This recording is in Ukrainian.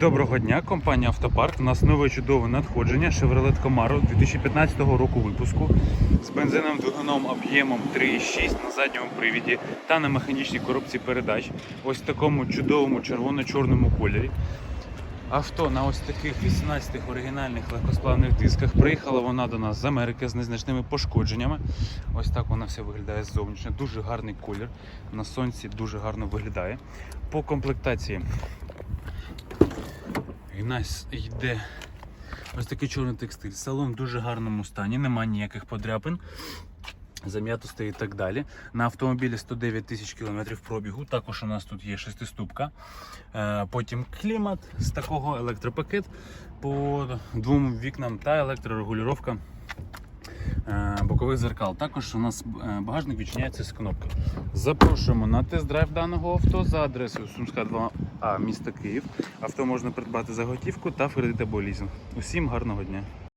Доброго дня, компанія Автопарк. У нас нове чудове надходження Chevrolet Camaro 2015 року випуску з бензиновим двигуном об'ємом 3,6 на задньому привіді та на механічній коробці передач. Ось в такому чудовому червоно-чорному кольорі. Авто на ось таких 18 оригінальних легкосплавних дисках. Приїхала вона до нас з Америки з незначними пошкодженнями. Ось так вона вся виглядає ззовнішньо. Дуже гарний колір. На сонці дуже гарно виглядає. По комплектації і в нас йде ось такий чорний текстиль. Салон в дуже гарному стані, немає ніяких подряпин. Зам'ятостей і так далі. На автомобілі 109 тисяч кілометрів пробігу. Також у нас тут є шестиступка. Е, Потім клімат з такого електропакет по двом вікнам та електрорегулювання бокових зеркал. Також у нас е, багажник відчиняється з кнопки. Запрошуємо на тест-драйв даного авто за адресою Сумська 2А міста Київ. Авто можна придбати за готівку та кредит або лізинг. Усім гарного дня!